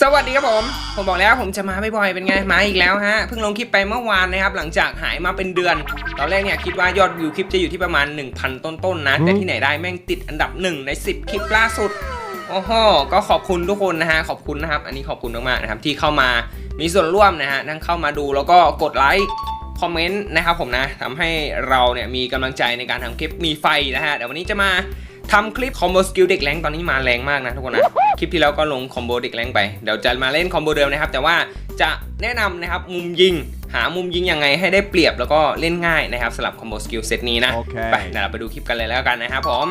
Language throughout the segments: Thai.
สวัสดีครับผม ผมบอกแล้วผมจะมาบ่อยๆ เป็นไง มาอีกแล้วฮะ เพิ่งลงคลิปไปเมื่อวานนะครับ หลังจากหายมาเป็นเดือน ตอนแรกเนี่ยคิดว่ายอดวิวคลิปจะอยู่ที่ประมาณ 1,000 ต้นๆนะ แต่ที่ไหนได้แม่งติดอันดับ 1 ใน 10 คลิปล่าสุด โอ้โห ก็ขอบคุณทุกคนนะฮะ ขอบคุณนะครับ อันนี้ขอบคุณมากๆนะครับที่เข้ามามีส่วนร่วมนะฮะ ทั้งเข้ามาดูแล้วก็กดไลค์คอมเมนต์นะครับผมนะทำให้เราเนี่ยมีกำลังใจในการทำคลิปมีไฟนะฮะเดี๋ยววันนี้จะมาทำคลิปคอมโบสกิลเด็กแรงตอนนี้มาแรงมากนะทุกคนนะ คลิปที่แล้วก็ลงคอมโบเด็กแรงไป เดี๋ยวจะมาเล่นคอมโบเดิมนะครับ แต่ว่าจะแนะนำนะครับมุมยิง หามุมยิงยังไงให้ได้เปรียบแล้วก็เล่นง่ายนะครับสำหรับคอมโบสกิลเซตนี้นะโอเคไปเดี๋ยวเราไปดูคลิปกันเลยแล้วกันนะครับผม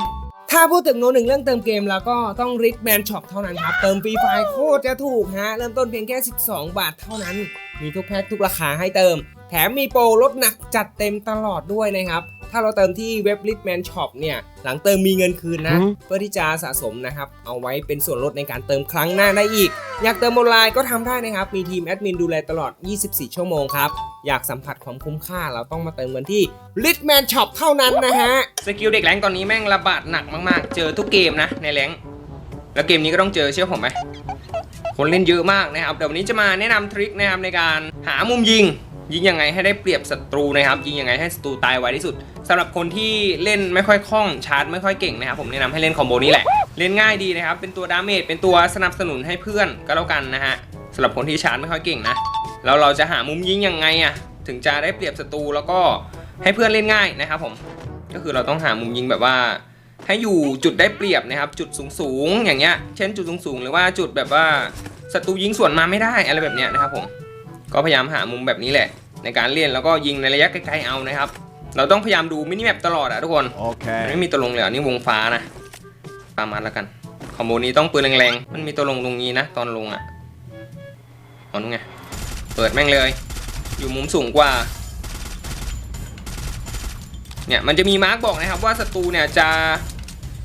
ถ้าพูดถึงโน้หนึ่งเรื่องเติมเกมแล้วก็ต้องริกแมนช็อปเท่านั้นครับ เติมฟรีไฟล์โคตรจะถูกฮะ เริ่มต้นเพียงแค่ 12 บาทเท่านั้น มีทุกแพ็คทุกราคาให้เติม แถมมีโปรลดหนักจัดเต็มตลอดด้วยนะครับ ถ้าเราเติมที่เว็บ r i c h m a n Shop เนี่ยหลังเติมมีเงินคืนนะอืมเพื่อที่จะสะสมนะครับ เอาไว้เป็นส่วนลดในการเติมครั้งหน้าได้อีก อยากเติมออนไลน์ก็ทำได้นะครับ มีทีมแอดมินดูแลตลอด 24 ชั่วโมงครับ อยากสัมผัสความคุ้มค่าเราต้องมาเติมกันที่ r i c h m a n Shop เท่านั้นนะฮะสกิลเด็กแรงตอนนี้แม่งระบาดหนักมากๆ เจอทุกเกมนะในแรงแล้วเกมนี้ก็ต้องเจอเชื่อผมไหมคนเล่นเยอะมากนะครับเดี๋ยววันนี้จะมาแนะนำทริคนะครับในการหามุมยิง ยิงยังไงให้ได้เปรียบศัตรูนะครับยิงยังไงให้ศัตรูตายไวที่สุดสำหรับคนที่เล่นไม่ค่อยคล่องชาร์จไม่ค่อยเก่งนะครับผมแนะนำให้เล่นคอมโบนี้แหละเล่นง่ายดีนะครับเป็นตัวดาเมจเป็นตัวสนับสนุนให้เพื่อนก็แล้วกันนะฮะสำหรับคนที่ชาร์จไม่ค่อยเก่งนะแล้วเราจะหามุมยิงยังไงอะถึงจะได้เปรียบศัตรูแล้วก็ให้เพื่อนเล่นง่ายนะครับผมก็คือเราต้องหามุมยิงแบบว่า ให้อยู่จุดได้เปรียบนะครับ จุดสูงสูงๆอย่างเงี้ยเช่นจุดสูงสูงๆหรือว่าจุดแบบว่าศัตรูยิงสวนมาไม่ได้อะไรแบบเนี้ยนะครับผม ก็พยายามหามุมแบบนี้แหละ ในการเล่นแล้วก็ยิงในระยะไกลๆเอานะครับ เราต้องพยายามดูมินิแมปตลอดอะทุกคน Okay. มันไม่มีตัวลงเลยอะนี่วงฟ้านะตามมาแล้วกันคอมโบนี้ต้องปืนแรงๆ มันมีตัวลงตรงนี้นะ ตอนลงอะอ๋อนู่นไง เปิดแม่งเลย อยู่มุมสูงกว่า เนี่ยมันจะมีมาร์กบอกนะครับว่าศัตรูเนี่ยจะ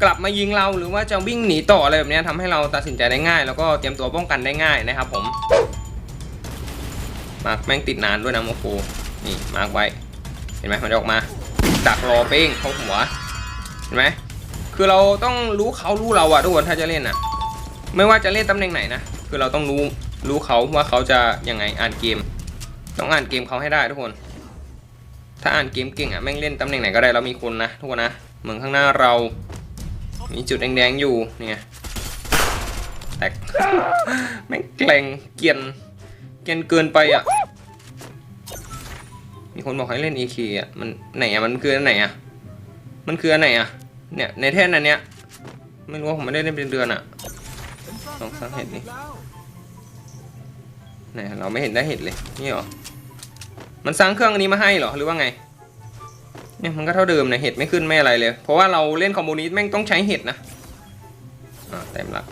กลับมายิงเราหรือว่าจะวิ่งหนีต่ออะไรแบบเนี้ยทำให้เราตัดสินใจได้ง่าย แล้วก็เตรียมตัวป้องกันได้ง่ายนะครับผม มาร์กแม่งติดนานด้วยนะโมโคนี่มาร์กไว้ เห็นไหมมันจะออกมาดักรอเป้งเข้าหัว เห็นไหมคือเราต้องรู้เขารู้เราอะทุกคนถ้าจะเล่นอะไม่ว่าจะเล่นตำแหน่งไหนนะ คือเราต้องรู้รู้เขาว่าเขาจะยังไงอ่านเกม ต้องอ่านเกมเขาให้ได้ทุกคน ถ้าอ่านเกมเก่งอะแม่งเล่นตำแหน่งไหนก็ได้เรามีคนนะทุกคนนะเหมือนข้างหน้าเรา มีจุดแดงๆอยู่เนี่ไงแตกแม่งแกล้งเกียน เกรียนเกินไปอะ มีคนบอกให้เล่น EK อะ มันไหนอะ มันคืออันไหนอะ มันคืออันไหนอะ เนี่ย ในแท่นอันเนี้ย ไม่รู้ว่าผมไม่ได้เล่นเป็นเดือนอะลองสังเห็ดนี่ไหนเราไม่เห็นได้เห็ดเลย นี่หรอ มันสร้างเครื่องอันนี้มาให้หรอ หรือว่าไง เนี่ยมันก็เท่าเดิมนะ เห็ดไม่ขึ้นไม่อะไรเลย เพราะว่าเราเล่นคอมโบนี้แม่งต้องใช้เห็ดนะ อ่าเต็มละ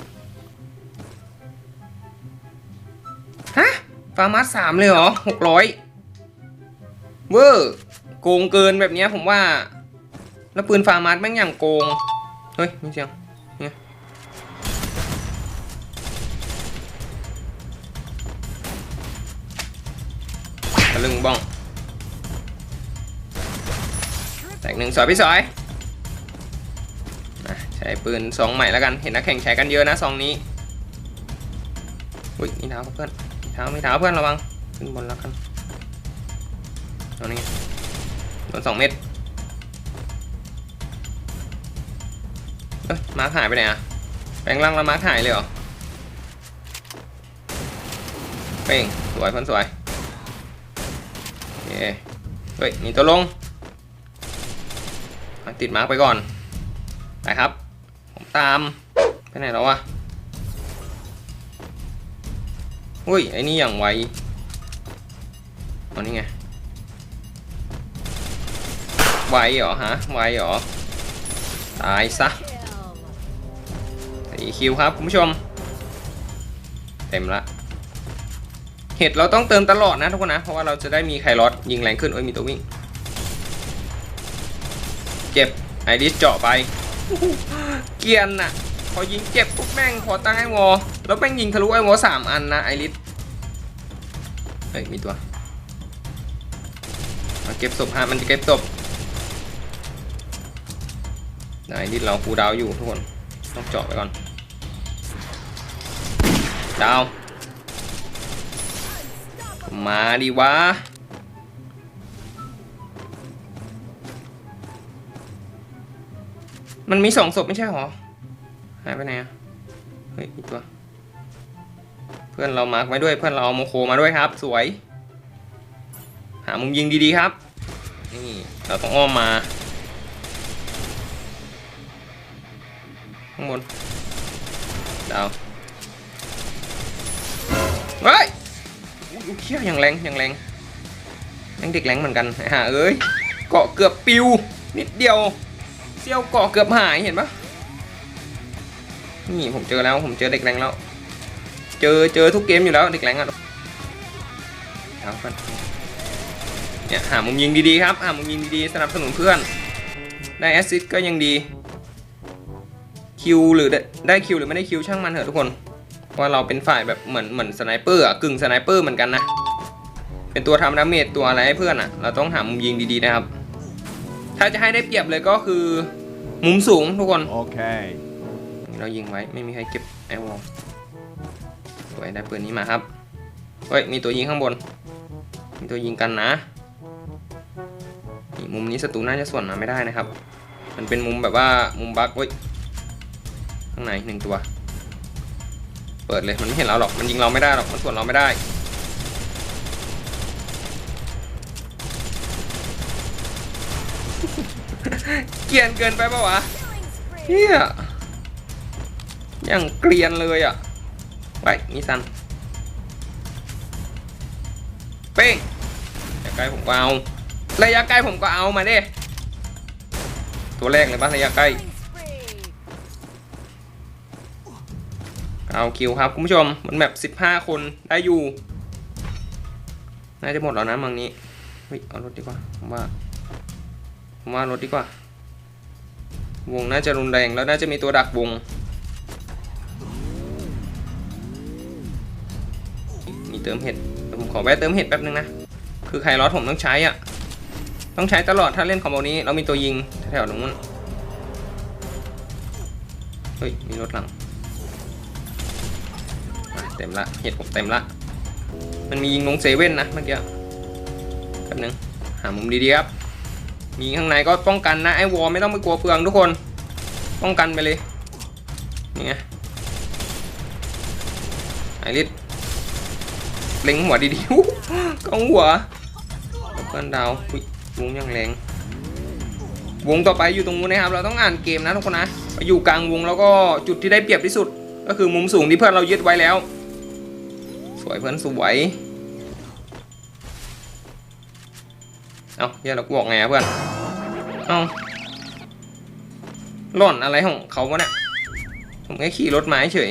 าร์มัสสามเลยเหรอหกร้อยเวอร์โกงเกินแบบนี้ผมว่า แล้วปืนฟาร์มาร์แม่งอย่างโกง เฮ้ยมีเสียงเนี่ยตะลึงบ้อง แตกหนึ่งสอยพี่สอยใช้ปืนสองใหม่แล้วกัน เห็นนักแข่งใช้กันเยอะนะซองนี้ อุ้ยมีเท้าเพื่อน มีเท้ามีเท้าเพื่อนระวังขึ้นบนแล้วกันเอานี่โดนสองเม็ดเอ้ยมาร์คหายไปไหนอะแปลงร่างแล้วมาร์คหายเลยเหรอเป้งสวยเพันสวยโอเคเฮ้ยมีตัวลงติดมาร์คไปก่อนไปครับ ผมตามไปไหนแล้ววะ อุ้ยไอ้นี่อย่างไวเอานี่ไงไวเหรอฮะไวเหรอตายซะสี่คิวครับคุณผู้ชม เต็มละเห็ดเราต้องเติมตลอดนะทุกคนนะ เพราะว่าเราจะได้มีไคลอสยิงแรงขึ้นเอ้ยมีตัววิ่ง เจ็บไอริสเจาะไป เกียนน่ะ พอยิงเจ็บปุ๊บแม่งพอตั้งไอวอลแล้วแม่งยิงทะลุไอวอลสามอันนะไอริสเฮ้ยมีตัวมาเก็บศพฮะมันจะเก็บศพไหนดิเราคูดาวอยู่ทุกคน ต้องเจาะไปก่อน ดาว มาดิวะมันมีสองศพไม่ใช่หรอ หายไปไหนอะเฮ้ยอีกตัว เพื่อนเรามาร์กไว้ด้วยเพื่อนเราเอาโมโคมาด้วยครับ สวย หามุมยิงดีๆครับนี่เราต้องอ้อมมาข้างบนดาวเฮ้ยอู้เขี้ยวอย่างแรงอย่างแรงแม่งเด็กแรงเหมือนกันไอ้ห่าเอ้ยเกาะเกือบปิวนิดเดียวเซี่ยวเกาะเกือบหายเห็นปะ นี่ผมเจอแล้วผมเจอเด็กแรงแล้ว เจอเจอทุกเกมอยู่แล้วเด็กแรงอะเอากันเนี่ยหามุมยิงดีๆครับหามุมยิงดีๆสนับสนุนเพื่อน ได้แอสซิสต์ก็ยังดีคิวหรือได้คิวหรือไม่ได้คิวช่างมันเถอะทุกคนเพราะว่าเราเป็นฝ่ายแบบเหมือนเหมือนสไนเปอร์อะกึ่งสไนเปอร์เหมือนกันนะเป็นตัวทำดาเมจตัวอะไรให้เพื่อนอะเราต้องหามุมยิงดีๆนะครับ ถ้าจะให้ได้เปรียบเลยก็คือ มุมสูงทุกคน Okay. เเรายิงไว้ไม่มีใครเก็บไอวอลสวยได้ปืนนี้มาครับเฮ้ยมีตัวยิงข้างบน มีตัวยิงกันนะนี่มุมนี้ศัตรูน่าจะส่วนมาไม่ได้นะครับ มันเป็นมุมแบบว่ามุมบั๊กเว้ยข้างในหนึ่งตัว เปิดเลยมันไม่เห็นเราหรอกมันยิงเราไม่ได้หรอกมันส่วนเราไม่ได้เกียนเกินไปปะวะเฮีย อย่างเกรียนเลยอะไปนี่ซัน เป้งระยะใกล้ผมก็เอา ระยะใกล้ผมก็เอามาดิตัวแรกเลยป่ะระยะใกล้เอาคิวครับ คุณผู้ชมมันแบบ 15 คนได้อยู่ น่าจะหมดแล้วนะมังนี้เฮ้ยเอารถดีกว่าผมว่าผมว่ารถดีกว่า วงน่าจะรุนแรงแล้วน่าจะมีตัวดักวง เติมเห็ดผมขอแวะเติมเห็ดแป๊บนึงนะ คือไคลอสผมต้องใช้อะ ต้องใช้ตลอดถ้าเล่นคอมโบนี้ เรามีตัวยิงแถวตรงนู้น เฮ้ย มีรถหลัง เต็มละ เห็ดผมเต็มละ มันมียิงลงเซเว่นนะเมื่อกี้แป๊บนึง หามุมดีๆครับ มีข้างในก็ป้องกันนะไอ้วอลไม่ต้องไปกลัวเปลืองทุกคน ป้องกันไปเลย นี่ไงไอริส เล็งหัวดีๆกองหัวเพื่อนดาววงยังแรง วงต่อไปอยู่ตรงนู้นนะครับ เราต้องอ่านเกมนะทุกคนนะอยู่กลางวงแล้วก็จุดที่ได้เปรียบที่สุด ก็คือมุมสูงที่เพื่อนเรายึดไว้แล้ว สวยเพื่อนสวยเอาเดี๋ยวเราบอกไงเพื่อนเอาหล่อนอะไรของเขาวะเนี่ยผมแค่ขี่รถมาเฉย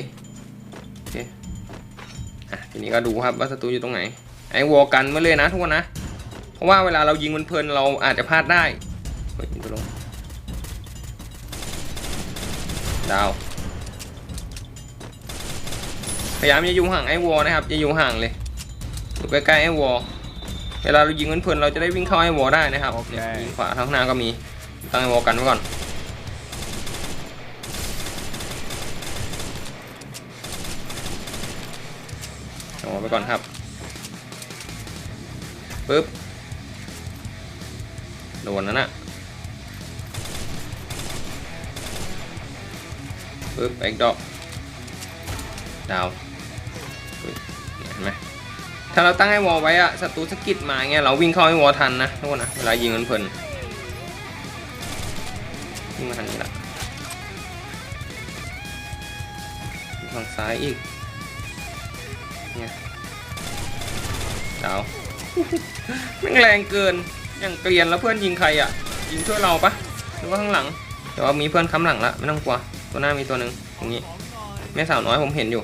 นี้ก็ดูครับว่าศัตรูอยู่ตรงไหน ไอ้วอลกันมาเลยนะทุกคนนะ เพราะว่าเวลาเรายิงมันเพลินๆเราอาจจะพลาดได้เฮ้ยยิงตัวลงดาว พยายามอย่าอยู่ห่างไอ้วอลนะครับอย่าอยู่ห่างเลยอยู่ใกล้ๆไอ้วอลเวลาเรายิงเพลินๆเราจะได้วิ่งเข้าไอ้วอลได้นะครับโอเคเนี่ยยิงขวาทางหน้าก็มีตั้งไอ้วอลกันไว้ก่อน เอา ไว้ก่อนครับปึ๊บโดนนั่นน่ะปึ๊บเอ็กดอกดาวเห็นไหมถ้าเราตั้งให้วอลไว้อะศัตรูสะกิดมาเงี้ยเราวิ่งเข้าให้วอลทันนะทุกคนนะเวลายิงมันเพลินวิ่งมาทางนี้ละทางซ้ายอีกเนี่ย ดาวแม่งแรงเกิน อย่างเกลียนแล้วเพื่อนยิงใครอะยิงช่วยเราปะหรือว่าข้างหลัง แต่ว่ามีเพื่อนค้ำหลังละไม่ต้องกลัว ตัวหน้ามีตัวหนึ่งตรงนี้ แม่สาวน้อยผมเห็นอยู่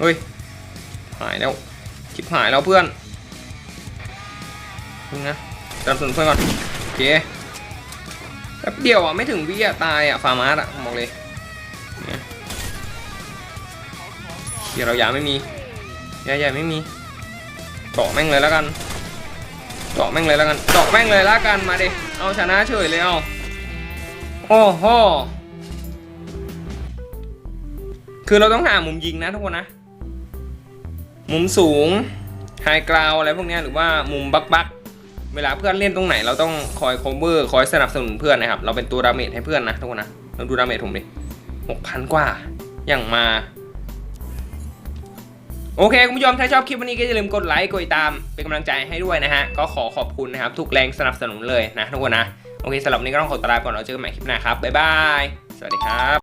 เฮ้ย หายแล้วชิบหายแล้วเพื่อนนึงนะสนับสนุนเพื่อนก่อนโอเคแป๊บเดียวอะไม่ถึงวิอะตายอะฟาร์มาร์อะมบอกเลยเนี่ยเดี๋ยวเรายาไม่มี ยาใหญ่ไม่มีเจาะแม่งเลยแล้วกันเจาะแม่งเลยแล้วกันเจาะแม่งเลยแล้วกันมาดิเอาชนะเฉยเลยเอาโอ้โหคือเราต้องหามุมยิงนะทุกคนนะ มุมสูงไฮกราวอะไรพวกนี้หรือว่ามุมบักบักเวลาเพื่อนเล่นตรงไหนเราต้องคอย cover คอยสนับสนุนเพื่อนนะครับ เราเป็นตัวดาเมจให้เพื่อนนะทุกคนนะเราดูดาเมจผมดิหกพันกว่าอย่างมา โอเคคุณผู้ชมถ้าชอบคลิปวันนี้ก็อย่าลืมกดไลค์กดติดตามเป็นกำลังใจให้ด้วยนะฮะก็ขอขอบคุณนะครับทุกแรงสนับสนุนเลยนะทุกคนนะโอเคสำหรับวันนี้ก็ต้องขอตัวลาก่อนเราเจอกันใหม่คลิปหน้าครับบ๊ายบายสวัสดีครับ